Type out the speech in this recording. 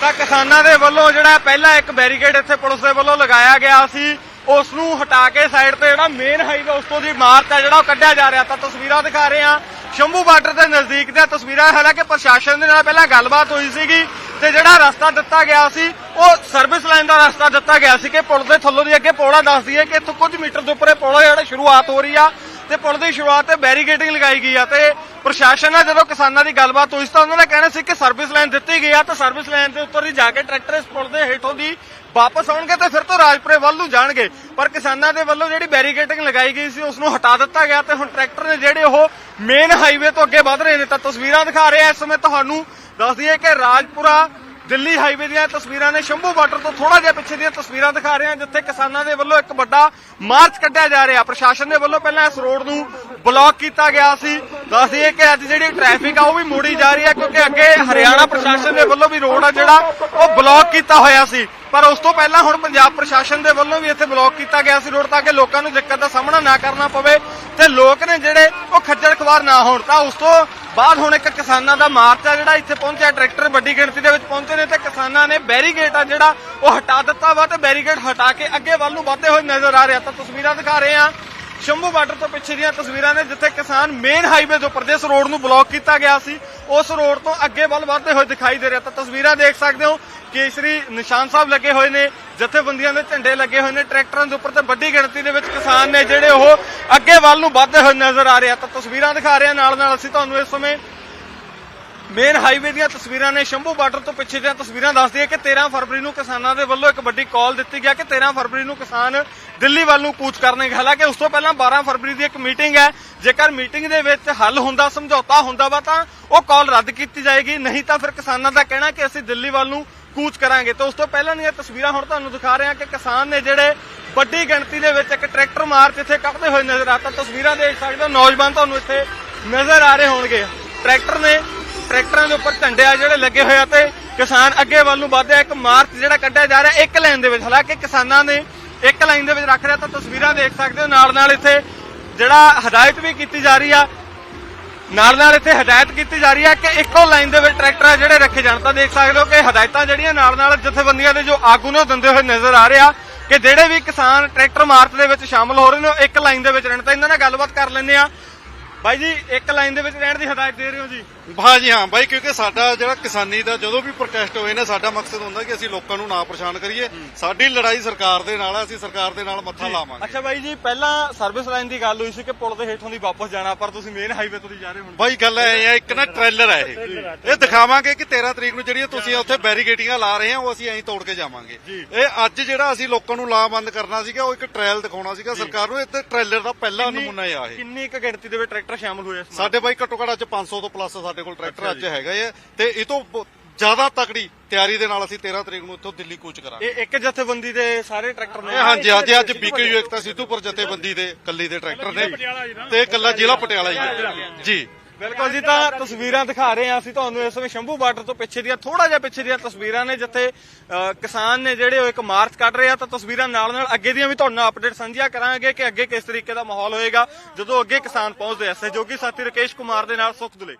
ਤਾਂ ਕਿਸਾਨਾਂ ਦੇ ਵੱਲੋਂ ਜਿਹੜਾ ਪਹਿਲਾਂ ਇੱਕ ਬੈਰੀਕੇਡ ਇੱਥੇ ਪੁਲਿਸ ਦੇ ਵੱਲੋਂ ਲਗਾਇਆ ਗਿਆ ਸੀ, ਉਸ ਨੂੰ ਹਟਾ ਕੇ ਸਾਈਡ ਤੇ ਜਿਹੜਾ ਮੇਨ ਹਾਈਵੇ ਉਸ ਤੋਂ ਦੀ ਮਾਰਚ ਹੈ, ਜਿਹੜਾ ਉਹ ਕੱਢਿਆ ਜਾ ਰਿਹਾ। ਤਾਂ ਤਸਵੀਰਾਂ ਦਿਖਾ ਰਹੇ ਹਾਂ। ਸ਼ੰਭੂ ਬਾਰਡਰ ਦੇ ਨਜ਼ਦੀਕ ਦੀਆਂ ਤਸਵੀਰਾਂ ਹਾਲਾਂਕਿ ਪ੍ਰਸ਼ਾਸਨ ਦੇ ਨਾਲ ਪਹਿਲਾਂ ਗੱਲਬਾਤ ਹੋਈ ਸੀਗੀ ਤੇ ਜਿਹੜਾ ਰਸਤਾ ਦਿੱਤਾ ਗਿਆ ਸੀ, ਉਹ ਸਰਵਿਸ ਲਾਈਨ ਦਾ ਰਸਤਾ ਦਿੱਤਾ ਗਿਆ ਸੀ ਕਿ ਪੁਲ ਦੇ ਥੱਲੋਂ ਦੀ ਅੱਗੇ ਪੌੜਾ ਦੱਸਦੀ ਹੈ ਕਿ ਇੱਥੋਂ ਕੁਝ ਮੀਟਰ ਦੇ ਉੱਪਰ ਇਹ ਪੁਲ ਜਿਹੜਾ ਸ਼ੁਰੂਆਤ ਹੋ ਰਹੀ ਆ। ਤੇ ਪੁਲ ਦੀ ਸ਼ੁਰੂਆਤ ਤੇ ਬੈਰੀਕੇਡਿੰਗ ਲਗਾਈ ਗਈ ਆ ਤੇ ਪ੍ਰਸ਼ਾਸਨ ਨਾਲ ਜਦੋਂ ਕਿਸਾਨਾਂ ਦੀ ਗੱਲਬਾਤ ਹੋਈ ਸੀ ਤਾਂ ਉਹਨਾਂ ਨੇ ਕਹਿਣਾ ਸੀ ਕਿ ਸਰਵਿਸ ਲਾਈਨ ਦਿੱਤੀ ਗਈ ਆ ਤਾਂ ਸਰਵਿਸ ਲਾਈਨ ਦੇ ਉੱਪਰ ਹੀ ਜਾ ਕੇ ਟਰੈਕਟਰ ਇਸ ਪੁਲ ਦੇ ਹੇਠੋਂ ਦੀ ਵਾਪਸ ਆਉਣਗੇ ਤੇ ਫਿਰ ਤੋਂ ਰਾਜਪੁਰੇ ਵੱਲ ਨੂੰ ਜਾਣਗੇ। ਪਰ ਕਿਸਾਨਾਂ ਦੇ ਵੱਲੋਂ ਜਿਹੜੀ ਬੈਰੀਕੇਡਿੰਗ ਲਗਾਈ ਗਈ ਸੀ ਉਸ ਨੂੰ ਹਟਾ ਦਿੱਤਾ ਗਿਆ ਤੇ ਹੁਣ ਟਰੈਕਟਰ ਨੇ ਜਿਹੜੇ ਉਹ ਮੇਨ ਹਾਈਵੇ ਤੋਂ ਅੱਗੇ ਵਧ ਰਹੇ ਨੇ। ਤਾਂ ਤਸਵੀਰਾਂ ਦਿਖਾ ਰਹੇ ਆ ਇਸ ਸਮੇਂ ਤੁਹਾਨੂੰ। ਦੱਸ ਦਈਏ ਕਿ ਰਾਜਪੁਰਾ ਦਿੱਲੀ ਹਾਈਵੇ ਦੀਆਂ ਤਸਵੀਰਾਂ ਨੇ ਸ਼ੰਭੂ ਬਾਰਡਰ ਤੋਂ ਥੋੜਾ ਜਿਹਾ ਪਿੱਛੇ ਦੀਆਂ ਤਸਵੀਰਾਂ ਦਿਖਾ ਰਹੇ ਹਾਂ, ਜਿੱਥੇ ਕਿਸਾਨਾਂ ਦੇ ਵੱਲੋਂ ਇੱਕ ਵੱਡਾ ਮਾਰਚ ਕੱਢਿਆ ਜਾ ਰਿਹਾ। ਪ੍ਰਸ਼ਾਸਨ ਦੇ ਵੱਲੋਂ ਪਹਿਲਾਂ ਇਸ ਰੋਡ ਨੂੰ ਬਲੌਕ ਕੀਤਾ ਗਿਆ ਸੀ। ਦੱਸ ਦਈਏ ਕਿ ਅੱਜ ਜਿਹੜੀ ਟ੍ਰੈਫਿਕ ਆ, ਉਹ ਵੀ ਮੋੜੀ ਜਾ ਰਹੀ ਹੈ, ਕਿਉਂਕਿ ਅੱਗੇ ਹਰਿਆਣਾ ਪ੍ਰਸ਼ਾਸਨ ਦੇ ਵੱਲੋਂ ਵੀ ਰੋਡ ਆ ਜਿਹੜਾ, ਉਹ ਬਲੌਕ ਕੀਤਾ ਹੋਇਆ ਸੀ। ਪਰ ਉਸ ਤੋਂ ਪਹਿਲਾਂ ਹੁਣ ਪੰਜਾਬ ਪ੍ਰਸ਼ਾਸਨ ਦੇ ਵੱਲੋਂ ਵੀ ਇੱਥੇ ਬਲੌਕ ਕੀਤਾ ਗਿਆ ਸੀ ਰੋਡ ਤਾਂ ਕਿ ਲੋਕਾਂ ਨੂੰ ਦਿੱਕਤ ਦਾ ਸਾਹਮਣਾ ਨਾ ਕਰਨਾ ਪਵੇ ਤੇ ਲੋਕ ਨੇ ਜਿਹੜੇ ਉਹ ਖੱਜਲ ਖਵਾਰ ਨਾ ਹੋਣ। ਤਾਂ ਉਸ ਤੋਂ ਬਾਅਦ ਹੁਣ ਇੱਕ ਕਿਸਾਨਾਂ ਦਾ ਮਾਰਚ ਆ ਜਿਹੜਾ ਇੱਥੇ ਪਹੁੰਚਿਆ, ਟਰੈਕਟਰ ਵੱਡੀ ਗਿਣਤੀ ਦੇ ਵਿੱਚ ਪਹੁੰਚੇ ਨੇ ਤੇ ਕਿਸਾਨਾਂ ਨੇ ਬੈਰੀਗੇਟ ਆ ਜਿਹੜਾ ਉਹ ਹਟਾ ਦਿੱਤਾ ਵਾ ਤੇ ਬੈਰੀਗੇਟ ਹਟਾ ਕੇ ਅੱਗੇ ਵੱਲ ਨੂੰ ਵਧਦੇ ਹੋਏ ਨਜ਼ਰ ਆ ਰਿਹਾ। ਤਾਂ ਤਸਵੀਰਾਂ ਦਿਖਾ ਰਹੇ ਆ ਸ਼ੰਭੂ ਬਾਰਡਰ ਤੋਂ ਪਿੱਛੇ ਦੀਆਂ ਤਸਵੀਰਾਂ ਨੇ ਜਿੱਥੇ ਕਿਸਾਨ ਮੇਨ ਹਾਈਵੇ ਦੇ ਉੱਪਰ ਜਿਸ ਰੋਡ ਨੂੰ ਬਲੌਕ ਕੀਤਾ ਗਿਆ ਸੀ, ਉਸ ਰੋਡ ਤੋਂ ਅੱਗੇ ਵੱਲ ਵਧਦੇ ਹੋਏ ਦਿਖਾਈ ਦੇ ਰਿਹਾ। ਤਾਂ ਤਸਵੀਰਾਂ ਦੇਖ ਸਕਦੇ ਹੋ ਕੇਸਰੀ ਨਿਸ਼ਾਨ ਸਾਹਿਬ ਲੱਗੇ ਹੋਏ ਨੇ, ਜਥੇਬੰਦੀਆਂ ਦੇ ਝੰਡੇ ਲੱਗੇ ਹੋਏ ਨੇ, ਟਰੈਕਟਰਾਂ ਦੇ ਉੱਪਰ ਤੇ ਵੱਡੀ ਗਿਣਤੀ ਦੇ ਵਿੱਚ ਕਿਸਾਨ ਨੇ ਜਿਹੜੇ ਉਹ ਅੱਗੇ ਵੱਲ ਨੂੰ ਵੱਧਦੇ ਹੋਏ ਨਜ਼ਰ ਆ ਰਹੇ ਆ। ਤਾਂ ਤਸਵੀਰਾਂ ਦਿਖਾ ਰਹੇ ਆ ਨਾਲ ਨਾਲ ਅਸੀਂ ਤੁਹਾਨੂੰ ਇਸ ਸਮੇਂ ਮੇਨ ਹਾਈਵੇ ਦੀਆਂ ਤਸਵੀਰਾਂ ਨੇ, ਸ਼ੰਭੂ ਬਾਰਡਰ ਤੋਂ ਪਿੱਛੇ ਦੀਆਂ ਤਸਵੀਰਾਂ ਦੱਸਦੀ ਹੈ ਕਿ 13 ਫਰਵਰੀ ਨੂੰ ਕਿਸਾਨਾਂ ਦੇ ਵੱਲੋਂ ਇੱਕ ਵੱਡੀ ਕਾਲ ਦਿੱਤੀ ਗਿਆ ਕਿ 13 ਫਰਵਰੀ ਨੂੰ ਕਿਸਾਨ ਦਿੱਲੀ ਵੱਲ ਨੂੰ ਕੂਚ ਕਰਨਗੇ। ਹਾਲਾਂਕਿ ਉਸ ਤੋਂ ਪਹਿਲਾਂ 12 ਫਰਵਰੀ ਦੀ ਇੱਕ ਮੀਟਿੰਗ ਹੈ। ਜੇਕਰ ਮੀਟਿੰਗ ਦੇ ਵਿੱਚ ਹੱਲ ਹੁੰਦਾ, ਸਮਝੌਤਾ ਹੁੰਦਾ ਵਾ ਤਾਂ ਉਹ ਕਾਲ ਰੱਦ ਕੀਤੀ ਜਾਏਗੀ। ਨਹੀਂ ਤਾਂ ਫਿਰ ਕਿਸਾਨਾਂ ਦਾ ਕਹਿਣਾ ਕਿ ਅਸੀਂ ਦਿੱਲੀ ਵੱਲ ਨੂੰ ਕੂਚ ਕਰਾਂਗੇ। ਤਾਂ ਉਸ ਤੋਂ ਪਹਿਲਾਂ ਦੀਆਂ ਤਸਵੀਰਾਂ ਹੁਣ ਤੁਹਾਨੂੰ ਦਿਖਾ ਰਹੇ ਹਾਂ ਕਿ ਕਿਸਾਨ ਨੇ ਜਿਹੜੇ ਵੱਡੀ ਗਿਣਤੀ ਦੇ ਵਿੱਚ ਇੱਕ ਟਰੈਕਟਰ ਮਾਰਚ ਇੱਥੇ ਕੱਢਦੇ ਹੋਏ ਨਜ਼ਰ ਆਤਾ। ਤਸਵੀਰਾਂ ਦੇਖ ਸਕਦੇ ਹੋ, ਨੌਜਵਾਨ ਤੁਹਾਨੂੰ ਇੱਥੇ ਨਜ਼ਰ ਆ ਰਹੇ ਹੋਣਗੇ। ਟਰੈਕਟਰ ਨੇ, ਟਰੈਕਟਰਾਂ ਦੇ ਉੱਪਰ ਝੰਡੇ ਆ ਜਿਹੜੇ ਲੱਗੇ ਹੋਏ ਆ ਤੇ ਕਿਸਾਨ ਅੱਗੇ ਵੱਲ ਨੂੰ ਵਧਿਆ। ਇੱਕ ਮਾਰਚ ਜਿਹੜਾ ਕੱਢਿਆ ਜਾ ਰਿਹਾ, ਇੱਕ ਲਾਈਨ ਦੇ ਵਿੱਚ। ਹਾਲਾਂਕਿ ਕਿਸਾਨਾਂ ਨੇ ਇੱਕ ਲਾਈਨ ਦੇ ਵਿੱਚ ਰੱਖ ਰਿਹਾ ਤਾਂ ਤਸਵੀਰਾਂ ਦੇਖ ਸਕਦੇ ਹੋ। ਨਾਲ ਨਾਲ ਇੱਥੇ ਜਿਹੜਾ ਹਦਾਇਤ ਵੀ ਕੀਤੀ ਜਾ ਰਹੀ ਆ ਨਾਲ ਨਾਲ ਇੱਥੇ ਹਦਾਇਤ ਕੀਤੀ ਜਾ ਰਹੀ ਹੈ ਕਿ ਇੱਕੋ ਲਾਈਨ ਦੇ ਵਿੱਚ ਟਰੈਕਟਰ ਆ ਜਿਹੜੇ ਰੱਖੇ ਜਾਣ, ਤਾਂ ਦੇਖ ਸਕਦੇ ਹੋ ਕਿ ਹਦਾਇਤਾਂ ਜਿਹੜੀਆਂ ਨਾਲ ਨਾਲ ਜਥੇਬੰਦੀਆਂ ਦੇ ਜੋ ਆਗੂ ਨੇ ਉਹ ਦਿੰਦੇ ਹੋਏ ਨਜ਼ਰ ਆ ਰਿਹਾ ਕਿ ਜਿਹੜੇ ਵੀ ਕਿਸਾਨ ਟਰੈਕਟਰ ਮਾਰਚ ਦੇ ਵਿੱਚ ਸ਼ਾਮਲ ਹੋ ਰਹੇ ਨੇ, ਉਹ ਇੱਕ ਲਾਈਨ ਦੇ ਵਿੱਚ ਰਹਿਣ। ਤਾਂ ਇਹਨਾਂ ਨਾਲ ਗੱਲਬਾਤ ਕਰ ਲੈਂਦੇ ਆ ਬਾਈ ਜੀ ਇੱਕ ਲਾਈਨ ਦੇ ਵਿੱਚ ਰਹਿਣ ਦੀ ਹਦਾਇਤ ਦੇ ਰਹੇ ਹੋ ਜੀ? ਹਾਂ ਜੀ ਹਾਂ। ਬਾਈ ਕਿਉਂਕਿ ਸਾਡਾ ਜਿਹੜਾ ਕਿਸਾਨੀ ਦਾ ਜਦੋਂ ਵੀ ਪ੍ਰੋਟੈਸਟ ਹੋਏ ਨੇ ਸਾਡਾ ਮਕਸਦ ਹੁੰਦਾ ਕਿ ਅਸੀਂ ਲੋਕਾਂ ਨੂੰ ਨਾ ਪਰੇਸ਼ਾਨ ਕਰੀਏ ਸਾਡੀ ਲੜਾਈ ਸਰਕਾਰ ਦੇ ਨਾਲ ਆ ਅਸੀਂ ਸਰਕਾਰ ਦੇ ਨਾਲ ਮੱਥਾ ਲਾਵਾਂਗੇ। ਅੱਛਾ ਬਾਈ ਜੀ ਪਹਿਲਾਂ ਸਰਵਿਸ ਲਾਈਨ ਦੀ ਗੱਲ ਹੋਈ ਸੀ ਕਿ ਪੁਲ ਦੇ ਹੇਠੋਂ ਦੀ ਵਾਪਸ ਜਾਣਾ ਪਰ ਤੁਸੀਂ ਮੇਨ ਹਾਈਵੇ ਤੋਂ ਦੀ ਜਾ ਰਹੇ ਹੋ ਬਾਈ ਗੱਲ ਐ ਆ ਇੱਕ ਨਾ ਟ੍ਰੇਲਰ ਹੈ ਇਹ। ਇਹ ਦਿਖਾਵਾਂਗੇ ਕਿ 13 ਤਰੀਕ ਨੂੰ ਜਿਹੜੀਆਂ ਤੁਸੀਂ ਉੱਥੇ ਬੈਰੀਗੇਟਿੰਗਾਂ ਲਾ ਰਹੇ ਆ ਉਹ ਅਸੀਂ ਐਂ ਤੋੜ ਕੇ ਜਾਵਾਂਗੇ। ਇਹ ਅੱਜ ਜਿਹੜਾ ਅਸੀਂ ਲੋਕਾਂ ਨੂੰ ਲਾਮਬੰਦ ਕਰਨਾ ਸੀਗਾ ਉਹ ਇੱਕ ਟ੍ਰਾਇਲ ਦਿਖਾਉਣਾ ਸੀਗਾ। ਸਰਕਾਰ ਨੂੰ ਇਹ ਤੇ ਟ੍ਰੇਲਰ ਦਾ ਪਹਿਲਾ ਨਮੂਨਾ ਆ ਇਹ। ਕਿੰਨੀ ਕੁ ਗਿਣਤੀ ਦੇ ਵਿੱਚ ਟਰੈਕਟਰ ਸ਼ਾਮਲ ਹੋਏ ਇਸ ਸਾਡੇ ਬਾਈ ਘੱਟੋ ਘੱਟ ਅੱਜ 500 ਤੋਂ ਪਲੱਸ ਸਾਡੇ ਕੋਲ ਟਰੈਕਟਰ ਅੱਜ ਹੈਗਾ ਹੈ ਤੇ ਇਹ ਤੋਂ ਜ਼ਿਆਦਾ ਤਕੜੀ ਤਿਆਰੀ ਦੇ ਨਾਲ ਅਸੀਂ 13 ਤਰੀਕ ਨੂੰ ਇੱਥੋਂ ਦਿੱਲੀ ਕੂਚ ਕਰਾਂਗੇ। ਇਹ ਇੱਕ ਜਥੇਬੰਦੀ ਦੇ ਸਾਰੇ ਟਰੈਕਟਰ ਨੇ। ਹਾਂਜੀ ਹਾਂਜੀ ਅੱਜ ਬੀਕੇਯੂ ਏਕਤਾ ਸਿੱਧੂਪੁਰ ਜਥੇਬੰਦੀ ਦੇ ਕੱਲੀ ਦੇ ਟਰੈਕਟਰ ਨੇ। ਤੇ ਕੱਲਾ ਜ਼ਿਲ੍ਹਾ ਪਟਿਆਲਾ ਹੀ ਹੈ। ਜੀ। ਬਿਲਕੁਲ ਜੀ ਤਾਂ ਤਸਵੀਰਾਂ ਦਿਖਾ ਰਹੇ ਹਾਂ ਅਸੀਂ ਤੁਹਾਨੂੰ ਇਸ ਸਮੇਂ ਸ਼ੰਭੂ ਬਾਰਡਰ ਤੋਂ ਪਿੱਛੇ ਦੀਆਂ ਥੋੜਾ ਜਿਹਾ ਪਿੱਛੇ ਦੀਆਂ ਤਸਵੀਰਾਂ ਨੇ ਜਿੱਥੇ ਅ, ਕਿਸਾਨ ਨੇ ਜਿਹੜੇ ਉਹ ਇੱਕ ਮਾਰਚ ਕੱਢ ਰਹੇ ਆ ਤਾਂ ਤਸਵੀਰਾਂ ਨਾਲ ਨਾਲ ਅੱਗੇ ਦੀਆਂ ਵੀ ਤੁਹਾਨੂੰ ਅਪਡੇਟ ਸਾਂਝੀਆਂ ਕਰਾਂਗੇ ਕਿ ਅੱਗੇ ਕਿਸ ਤਰੀਕੇ ਦਾ ਮਾਹੌਲ ਹੋਏਗਾ ਜਦੋਂ ਅੱਗੇ ਕਿਸਾਨ ਪਹੁੰਚਦੇ ਐ ਸਹਿਯੋਗੀ ਸਾਥੀ ਰਕੇਸ਼ ਕੁਮਾਰ ਦੇ ਨਾਲ ਸੁਖ ਦੁਲੇ